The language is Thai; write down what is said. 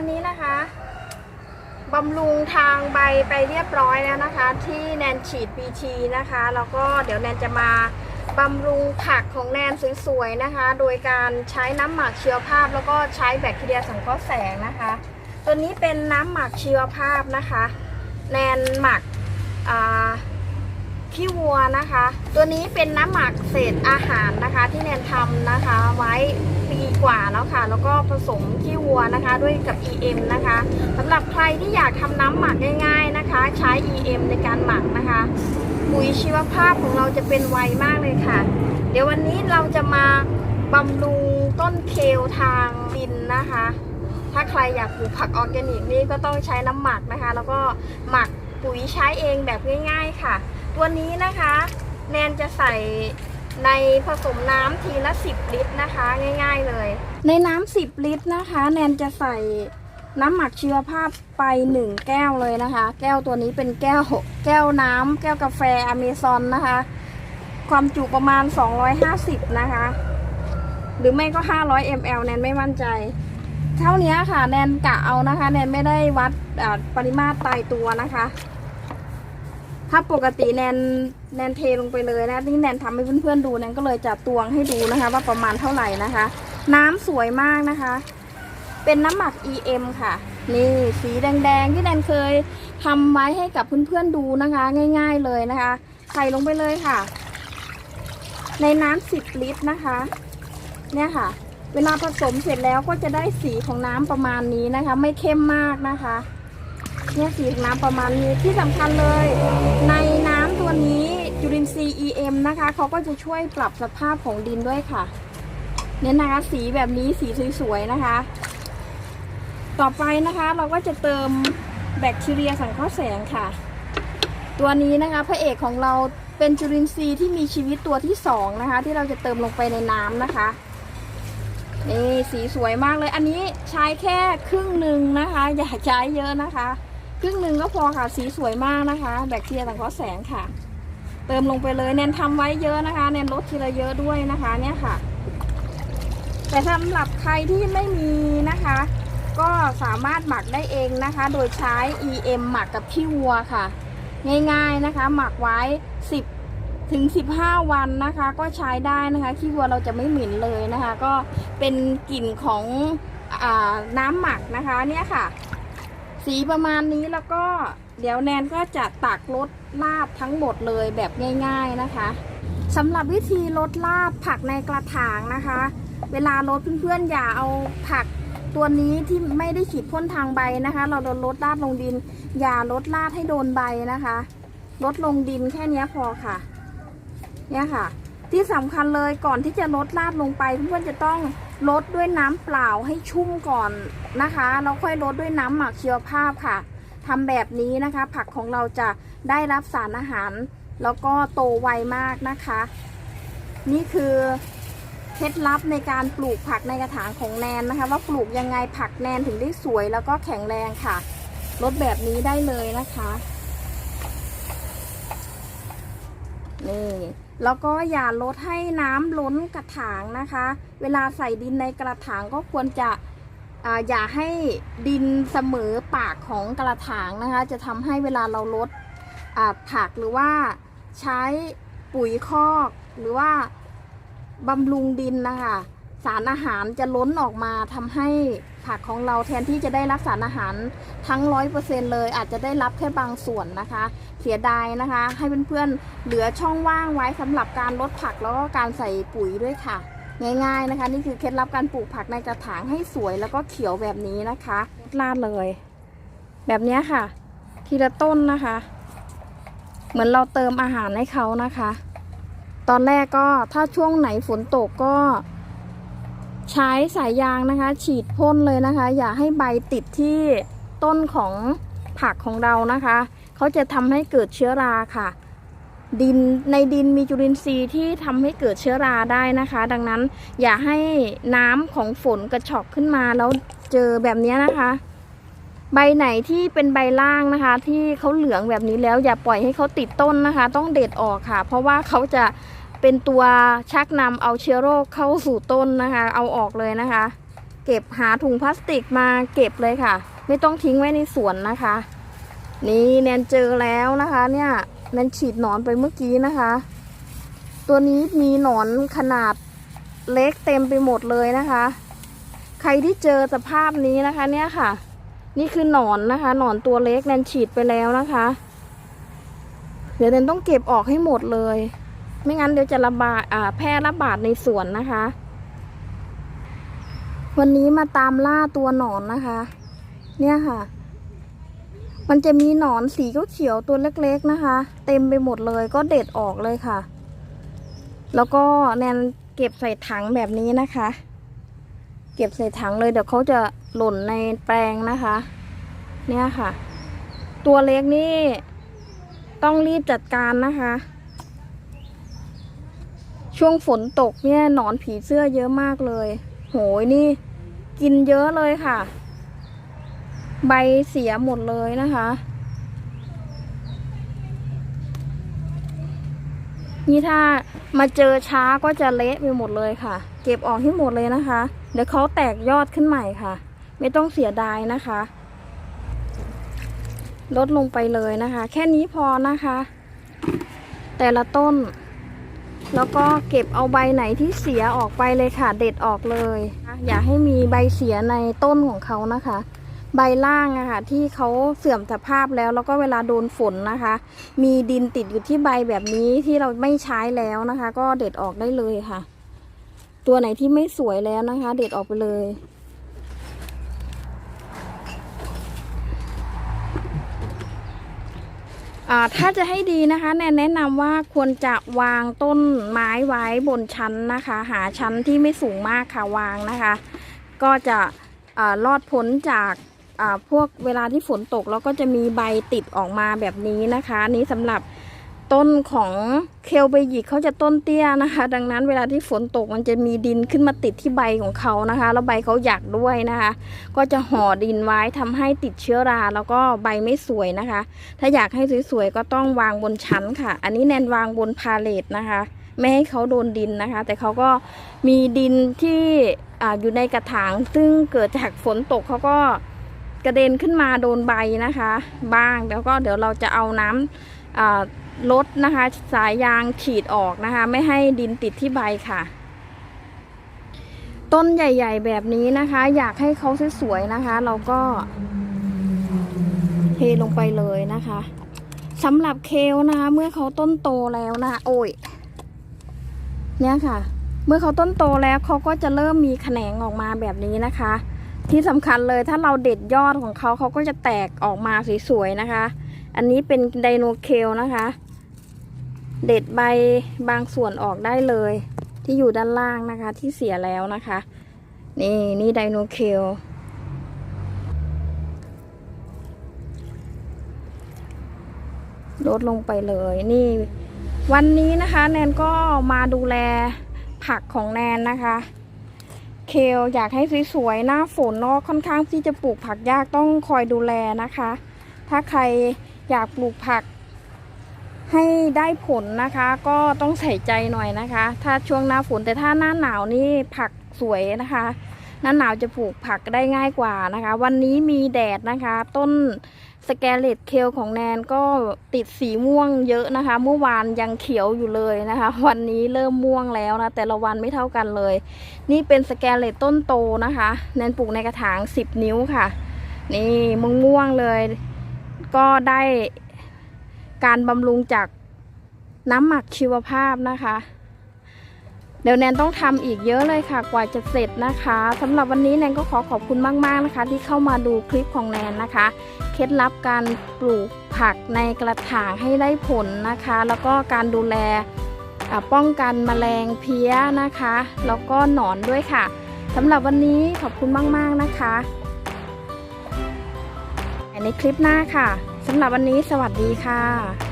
วันนี้นะคะบำรุงทางใบไปเรียบร้อยแล้วนะคะ ที่แนนฉีด BT นะคะแล้วก็เดี๋ยวแนนจะมาบำรุงผักของแนนสวยๆนะคะ โดยการใช้น้ำหมักเชีวภาพ แล้วก็ใช้แบคทีเรียสังเคราะห์แสงนะคะ ตัวนี้เป็นน้ำหมักเชีวภาพนะคะ แนนหมักอ่า ขี้วัวนะคะ ตัวนี้เป็นน้ำหมักเศษอาหารนะคะ ที่แนนทำนะคะ ไว้ปีกว่าแล้วค่ะ แล้วก็ผสมขี้วัวนะคะ ด้วยกับ EM นะคะสำหรับใครที่อยากทำน้ำหมักง่าย ๆนะคะ ใช้ EM ในการหมักนะคะปุ๋ยชีวภาพของเราจะเป็นไวมากเลยค่ะ เดี๋ยววันนี้เราจะมาบำรุงต้นเคลทางดินนะคะ ถ้าใครอยากปลูกผักออร์แกนิกนี่ก็ต้องใช้น้ำหมักนะคะ แล้วก็หมักปุ๋ยใช้เองแบบง่าย ๆ ค่ะ วันนี้นะคะแนนจะใส่ในผสมน้ำทีละ 10 ลิตรนะคะ ง่าย ๆเลย ในน้ำ10 ลิตรนะคะ แนนจะใส่น้ำหมักชีวภาพไป 1 แก้วเลยนะคะ แก้วตัวนี้เป็นแก้ว แก้วน้ำแก้วกาแฟอเมซอนนะคะ ความจุประมาณ 250 นะคะ หรือไม่ก็ 500 ml แนนไม่มั่นใจ เท่านี้ค่ะ แนนกะเอานะคะ แนนไม่ได้วัดปริมาตรตายตัวนะคะ ถ้าปกติแนนแนนเทลงไปเลยนะที่แนนทำให้เพื่อนๆดูแนนก็เลยจัดตวงให้ดูนะคะ ว่าประมาณเท่าไหร่นะคะ น้ำสวยมากนะคะ เป็นน้ำหมัก EM ค่ะ นี่สีแดงๆที่แนนเคยทำไว้ให้กับเพื่อนๆดูนะคะ ง่าย ๆเลยนะคะใส่ลงไปเลยค่ะ ในน้ำ10 ลิตรนะคะ เนี่ยค่ะ เวลาผสมเสร็จแล้วก็จะได้สีของน้ำประมาณนี้นะคะ ไม่เข้มมากนะคะ เนี่ยสีของน้ำประมาณนี้ที่สำคัญเลย ในน้ำตัวนี้จุลินทรีย์ EM นะคะเขาก็จะช่วยปรับสภาพของดินด้วยค่ะเนี่ยนะคะสีแบบนี้สีสวยๆนะคะ ต่อไปนะคะเราก็จะเติมแบคทีเรียสังเคราะห์แสงค่ะ ตัวนี้นะคะพระเอกของเราเป็นจุลินทรีย์ที่มีชีวิตตัวที่สองนะคะ ที่เราจะเติมลงไปในน้ำนะคะนี่สีสวยมากเลย อันนี้ใช้แค่ครึ่งหนึ่งนะคะ อย่าใช้เยอะนะคะ ครึ่งหนึ่งก็พอค่ะสีสวยมากนะคะ แบคทีเรียสังเคราะห์แสงค่ะ เติมลงไปเลยแนนทำไว้เยอะนะคะ แนนลดทีละเยอะด้วยนะคะเนี่ยค่ะ แต่สำหรับใครที่ไม่มีนะคะ ก็สามารถหมักได้เองนะคะ โดยใช้ EM หมักกับขี้วัวค่ะ ง่ายๆนะคะ หมักไว้ 10ถึง15 วันนะคะ ก็ใช้ได้นะคะขี้วัวเราจะไม่เหม็นเลยนะคะ ก็เป็นกลิ่นของอน้ำหมักนะคะเนี่ยค่ะ สีประมาณนี้แล้วก็เดี๋ยวแนนก็จะตักลดลาบทั้งหมดเลยแบบง่าย ๆนะคะสำหรับวิธีลดลาบผักในกระถางนะคะ เวลาลดเพื่อนๆอย่าเอาผักตัวนี้ที่ไม่ได้ฉีดพ่นทางใบนะคะ เราลดลาดลงดิน อย่าลดลาดให้โดนใบนะคะ ลดลงดินแค่นี้พอค่ะ เนี่ยค่ะ ที่สำคัญเลยก่อนที่จะลดลาดลงไปเพื่อนๆจะต้อง ลดด้วยน้ำเปล่าให้ชุ่มก่อนนะคะแล้วค่อยลดด้วยน้ำหมักเชีวภาพค่ะทำแบบนี้นะคะ ผักของเราจะได้รับสารอาหาร แล้วก็โตไวมากนะคะ นี่คือเคล็ดลับในการปลูกผักในกระถางของแนนนะคะ ว่าปลูกยังไงผักแนนถึงได้สวยแล้วก็แข็งแรงค่ะลดแบบนี้ได้เลยนะคะนี่ แล้วก็อย่าลดให้น้ำล้นกระถางนะคะ เวลาใส่ดินในกระถางก็ควรจะอย่าให้ดินเสมอปากของกระถางนะคะ จะทำให้เวลาเราลดผักหรือว่าใช้ปุ๋ยคอกหรือว่าบำรุงดินนะคะ สารอาหารจะล้นออกมาทำให้ ผักของเราแทนที่จะได้รับสารอาหารทั้งร้อยเปอร์เซ็นเลย อาจจะได้รับแค่บางส่วนนะคะ เสียดายนะคะ ให้เพื่อนๆเหลือช่องว่างไว้สำหรับการลดผักแล้วก็การใส่ปุ๋ยด้วยค่ะ ง่ายๆนะคะ นี่คือเคล็ดลับการปลูกผักในกระถางให้สวยแล้วก็เขียวแบบนี้นะคะลาดเลย แบบนี้ค่ะ ทีละต้นนะคะ เหมือนเราเติมอาหารให้เขานะคะ ตอนแรกก็ถ้าช่วงไหนฝนตกก็ ใช้สายยางนะคะ ฉีดพ่นเลยนะคะ อย่าให้ใบติดที่ต้นของผักของเรานะคะเขาจะทำให้เกิดเชื้อราค่ะ ดินในดินมีจุลินทรีย์ที่ทำให้เกิดเชื้อราได้นะคะ ดังนั้นอย่าให้น้ำของฝนกระชอกขึ้นมาแล้วเจอแบบนี้นะคะ ใบไหนที่เป็นใบล่างนะคะ ที่เขาเหลืองแบบนี้แล้วอย่าปล่อยให้เขาติดต้นนะคะ ต้องเด็ดออกค่ะ เพราะว่าเขาจะ เป็นตัวชักนำเอาเชื้อโรคเข้าสู่ต้นนะคะ เอาออกเลยนะคะ เก็บหาถุงพลาสติกมาเก็บเลยค่ะ ไม่ต้องทิ้งไว้ในสวนนะคะ นี่แนนเจอแล้วนะคะเนี่ยแนนฉีดหนอนไปเมื่อกี้นะคะ ตัวนี้มีหนอนขนาดเล็กเต็มไปหมดเลยนะคะ ใครที่เจอสภาพนี้นะคะเนี่ยค่ะ นี่คือหนอนนะคะหนอนตัวเล็กแนนฉีดไปแล้วนะคะ เดี๋ยวแนนต้องเก็บออกให้หมดเลย ไม่งั้นเดี๋ยวจะระบาดแพร่ระบาดในสวนนะคะ วันนี้มาตามล่าตัวหนอนนะคะ เนี่ยค่ะ มันจะมีหนอนสีเขียวตัวเล็กๆนะคะ เต็มไปหมดเลยก็เด็ดออกเลยค่ะ แล้วก็แนนเก็บใส่ถังแบบนี้นะคะ เก็บใส่ถังเลยเดี๋ยวเขาจะหล่นในแปลงนะคะ เนี่ยค่ะ ตัวเล็กนี่ต้องรีบจัดการนะคะ ช่วงฝนตกเนี่ยหนอนผีเสื้อเยอะมากเลย โหยนี่ กินเยอะเลยค่ะ ใบเสียหมดเลยนะคะ นี่ถ้ามาเจอช้าก็จะเละไปหมดเลยค่ะ เก็บออกให้หมดเลยนะคะ เดี๋ยวเขาแตกยอดขึ้นใหม่ค่ะ ไม่ต้องเสียดายนะคะ ลดลงไปเลยนะคะ แค่นี้พอนะคะ แต่ละต้น แล้วก็เก็บเอาใบไหนที่เสียออกไปเลยค่ะ เด็ดออกเลย อย่าให้มีใบเสียในต้นของเขานะคะ ใบล่างอะค่ะที่เขาเสื่อมสภาพแล้ว แล้วก็เวลาโดนฝนนะคะ มีดินติดอยู่ที่ใบแบบนี้ที่เราไม่ใช้แล้วนะคะ ก็เด็ดออกได้เลยค่ะ ตัวไหนที่ไม่สวยแล้วนะคะ เด็ดออกไปเลย อ่า ถ้าจะให้ดีนะคะแนนแนะนำว่าควรจะวางต้นไม้ไว้บนชั้นนะคะ หาชั้นที่ไม่สูงมากค่ะวางนะคะ ก็จะรอดพ้นจากพวกเวลาที่ฝนตกแล้วก็จะมีใบติดออกมาแบบนี้นะคะนนี้สำหรับ ต้นของเคลเบยิกเขาจะต้นเตี้ยนะคะ ดังนั้นเวลาที่ฝนตกมันจะมีดินขึ้นมาติดที่ใบของเขานะคะ แล้วใบเขาหยักด้วยนะคะ ก็จะห่อดินไว้ทำให้ติดเชื้อรา แล้วก็ใบไม่สวยนะคะ ถ้าอยากให้สวยๆก็ต้องวางบนชั้นค่ะ อันนี้แนนวางบนพาเลทนะคะ ไม่ให้เขาโดนดินนะคะ แต่เขาก็มีดินที่ออยู่ในกระถาง ซึ่งเกิดจากฝนตกเขาก็กระเด็นขึ้นมาโดนใบนะคะ บ้างแล้วก็เดี๋ยวเราจะเอาน้ำอ่า ลดนะคะสายยางฉีดออกนะคะ ไม่ให้ดินติดที่ใบค่ะ ต้นใหญ่ ๆ แบบนี้นะคะ อยากให้เขาสวยๆนะคะ เราก็เทลงไปเลยนะคะสำหรับเคลนะคะ เมื่อเขาต้นโตแล้วนะคะโอ้ยเนี่ยค่ะ เมื่อเขาต้นโตแล้วเขาก็จะเริ่มมีแขนงออกมาแบบนี้นะคะ ที่สำคัญเลยถ้าเราเด็ดยอดของเขาเขาก็จะแตกออกมาสวยๆนะคะ อันนี้เป็นไดโนเคลนะคะ เด็ดใบบางส่วนออกได้เลย ที่อยู่ด้านล่างนะคะ ที่เสียแล้วนะคะ นี่นี่ไดโนเคลลดลงไปเลยนี่ วันนี้นะคะแนนก็มาดูแลผักของแนนนะคะ เคลอยากให้สวยๆหน้าฝนเนาะค่อนข้างที่จะปลูกผักยากต้องคอยดูแลนะคะ ถ้าใคร อยากปลูกผักให้ได้ผลนะคะ ก็ต้องใส่ใจหน่อยนะคะ ถ้าช่วงหน้าฝนแต่ถ้าหน้าหนาวนี่ผักสวยนะคะหน้าหนาวจะปลูกผักได้ง่ายกว่านะคะ วันนี้มีแดดนะคะ ต้นสแกเลตเคลของแนนก็ติดสีม่วงเยอะนะคะ เมื่อวานยังเขียวอยู่เลยนะคะ วันนี้เริ่มม่วงแล้วนะ แต่ละวันไม่เท่ากันเลย นี่เป็นสแกเลตต้นโตนะคะ แนนปลูกในกระถาง 10 นิ้วค่ะ นี่ม่วงม่วงๆเลย ก็ได้การบำรุงจากน้ำหมักชีวภาพนะคะ เดี๋ยวแนนต้องทำอีกเยอะเลยค่ะ กว่าจะเสร็จนะคะสำหรับวันนี้แนนก็ขอขอบคุณมาก ๆนะคะ ที่เข้ามาดูคลิปของแนนนะคะ เคล็ดลับการปลูกผักในกระถางให้ได้ผลนะคะ แล้วก็การดูแลป้องกันแมลงเพี้ยนะคะ แล้วก็หนอนด้วยค่ะสำหรับวันนี้ขอบคุณมาก ๆนะคะ ในคลิปหน้าค่ะสำหรับวันนี้สวัสดีค่ะ